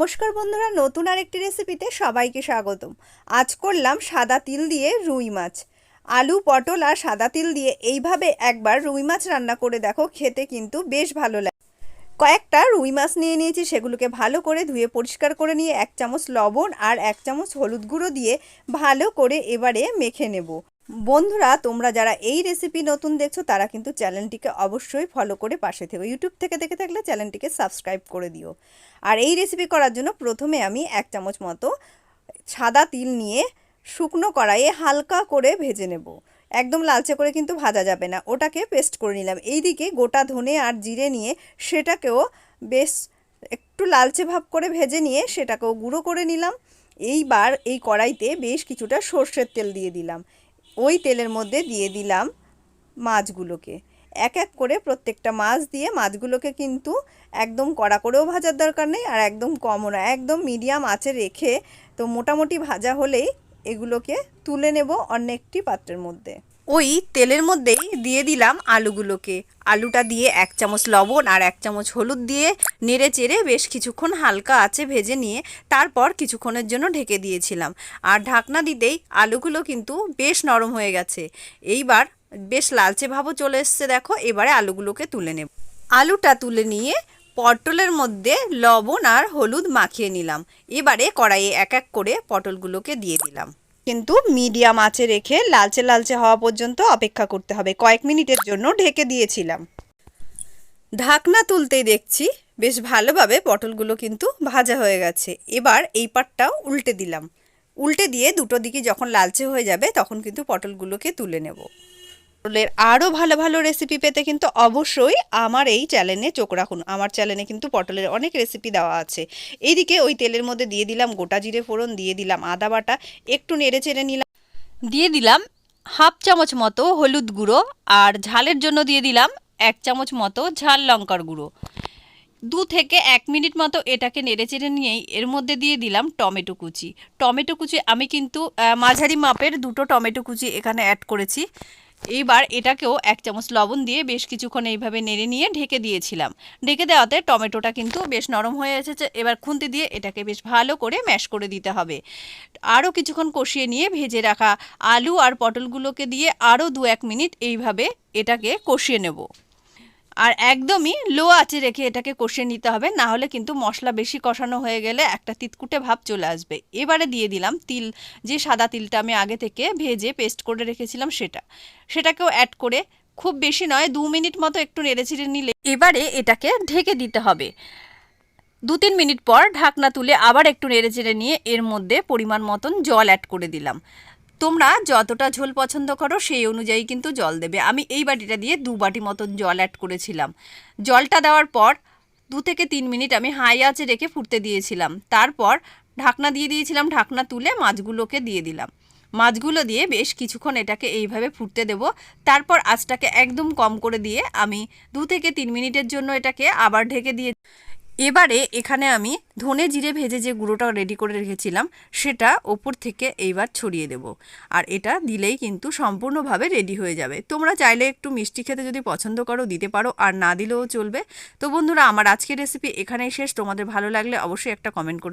নমস্কার বন্ধুরা, নতুন আরেকটি রেসিপিতে সবাইকে স্বাগতম। আজ করলাম সাদা তিল দিয়ে রুই মাছ। আলু, পটল আর সাদা তিল দিয়ে এইভাবে একবার রুই মাছ রান্না করে দেখো, খেতে কিন্তু বেশ ভালো লাগে। কয়েকটা রুই মাছ নিয়ে নিয়েছি, সেগুলোকে ভালো করে ধুয়ে পরিষ্কার করে নিয়ে এক চামচ লবণ আর এক চামচ হলুদ গুঁড়ো দিয়ে ভালো করে এবারে মেখে নেব। বন্ধুরা, তোমরা যারা এই রেসিপি নতুন দেখছ, তারা কিন্তু চ্যানেলটিকে অবশ্যই ফলো করে পাশে থেকো। ইউটিউব থেকে দেখে থাকলে চ্যানেলটিকে সাবস্ক্রাইব করে দিও। আর এই রেসিপি করার জন্য প্রথমে আমি এক চামচ মতো সাদা তিল নিয়ে শুকনো কড়াইয়ে হালকা করে ভেজে নেব। একদম লালচে করে কিন্তু ভাজা যাবে না। ওটাকে পেস্ট করে নিলাম। এইদিকে গোটা ধনে আর জিরে নিয়ে সেটাকেও বেশ একটু লালচে ভাব করে ভেজে নিয়ে সেটাকেও গুঁড়ো করে নিলাম। এইবার এই কড়াইতে বেশ কিছুটা সর্ষের তেল দিয়ে দিলাম। ওই তেলের মধ্যে দিয়ে দিলাম মাছগুলোকে। এক এক করে প্রত্যেকটা মাছ দিয়ে মাছগুলোকে কিন্তু একদম কড়া করেও ভাজার দরকার নেই আর একদম কমও না, একদম মিডিয়াম আঁচে রেখে তো মোটামুটি ভাজা হলেই এগুলোকে তুলে নেব অন্য একটি পাত্রের মধ্যে। ওই তেলের মধ্যেই দিয়ে দিলাম আলুগুলোকে। আলুটা দিয়ে এক চামচ লবণ আর এক চামচ হলুদ দিয়ে নেড়ে চেড়ে বেশ কিছুক্ষণ হালকা আছে ভেজে নিয়ে তারপর কিছুক্ষণের জন্য ঢেকে দিয়েছিলাম। আর ঢাকনা দিতেই আলুগুলো কিন্তু বেশ নরম হয়ে গেছে। এইবার বেশ লালচে ভাবও চলে এসছে দেখো, এবারে আলুগুলোকে তুলে নেব। আলুটা তুলে নিয়ে পটলের মধ্যে লবণ আর হলুদ মাখিয়ে নিলাম। এবারে কড়াইয়ে এক এক করে পটলগুলোকে দিয়ে দিলাম। কিন্তু মিডিয়াম আঁচে রেখে লালচে লালচে হওয়া পর্যন্ত অপেক্ষা করতে হবে। কয়েক মিনিটের জন্য ঢেকে দিয়েছিলাম। ঢাকনা তুলতেই দেখছি বেশ ভালোভাবে পটলগুলো কিন্তু ভাজা হয়ে গেছে। এবার এই পাটটাও উল্টে দিলাম। উল্টে দিয়ে দুটো দিকে যখন লালচে হয়ে যাবে তখন কিন্তু পটলগুলোকে তুলে নেব। পটলের আরও ভালো ভালো রেসিপি পেতে কিন্তু অবশ্যই আমার এই চ্যানেলে চোখ রাখুন। আমার চ্যানেলে কিন্তু পটলের অনেক রেসিপি দেওয়া আছে। এইদিকে ওই তেলের মধ্যে দিয়ে দিলাম গোটা জিরে ফোড়ন, দিয়ে দিলাম আদা বাটা, একটু নেড়ে চেড়ে নিলাম। দিয়ে দিলাম হাফ চামচ মতো হলুদ গুঁড়ো আর ঝালের জন্য দিয়ে দিলাম এক চামচ মতো ঝাল লঙ্কার গুঁড়ো। দু থেকে এক মিনিট মতো এটাকে নেড়ে চেড়ে নিয়েই এর মধ্যে দিয়ে দিলাম টমেটো কুচি। টমেটো কুচি আমি কিন্তু মাঝারি মাপের দুটো টমেটো কুচি এখানে অ্যাড করেছি। এইবার এটাকেও এক চামচ লবণ দিয়ে বেশ কিছুক্ষণ এইভাবে নেড়ে নিয়ে ঢেকে দিয়েছিলাম। ঢেকে দেওয়াতে টমেটোটা কিন্তু বেশ নরম হয়ে এসেছে। এবার খুন্তি দিয়ে এটাকে বেশ ভালো করে ম্যাশ করে দিতে হবে। আরও কিছুক্ষণ কষিয়ে নিয়ে ভেজে রাখা আলু আর পটলগুলোকে দিয়ে আরও দু এক মিনিট এইভাবে এটাকে কষিয়ে নেব। আর একদমই লো আঁচে রেখে এটাকে কষিয়ে নিতে হবে, না হলে কিন্তু মশলা বেশি কষানো হয়ে গেলে একটা তিতকুটে ভাব চলে আসবে। এবারে দিয়ে দিলাম তিল, যে সাদা তিলটা আমি আগে থেকে ভেজে পেস্ট করে রেখেছিলাম সেটা। সেটাকেও অ্যাড করে, খুব বেশি নয়, দু মিনিট মতো একটু নেড়েচিড়ে নিলে এবারে এটাকে ঢেকে দিতে হবে। দু তিন মিনিট পর ঢাকনা তুলে আবার একটু নেড়ে নেড়েচেড়ে নিয়ে এর মধ্যে পরিমাণ মতন জল অ্যাড করে দিলাম। তোমরা যতটা ঝোল পছন্দ করো, সেই অনুযায়ী কিন্তু জল দেবে। আমি এই বাটিটা দিয়ে দু বাটি মতন জল অ্যাড করেছিলাম। জলটা দেওয়ার পর দু থেকে তিন মিনিট আমি হাই আঁচে রেখে ফুটতে দিয়েছিলাম। তারপর ঢাকনা দিয়ে দিয়েছিলাম, ঢাকনা তুলে মাছগুলোকে দিয়ে দিলাম। মাছগুলো দিয়ে বেশ কিছুক্ষণ এটাকে এইভাবে ফুটতে দেব। তারপর আঁচটাকে একদম কম করে দিয়ে আমি দু থেকে তিন মিনিটের জন্য এটাকে আবার ঢেকে দিয়ে এবারে এখানে আমি ধনে জিরে ভেজে যে গুঁড়োটা রেডি করে রেখেছিলাম, সেটা ওপর থেকে এইবার ছড়িয়ে দেব। আর এটা দিলেই কিন্তু সম্পূর্ণভাবে রেডি হয়ে যাবে। তোমরা চাইলে একটু মিষ্টি খেতে যদি পছন্দ করো, দিতে পারো, আর না দিলেও চলবে। তো বন্ধুরা, আমার আজকের রেসিপি এখানেই শেষ। তোমাদের ভালো লাগলে অবশ্যই একটা কমেন্ট করে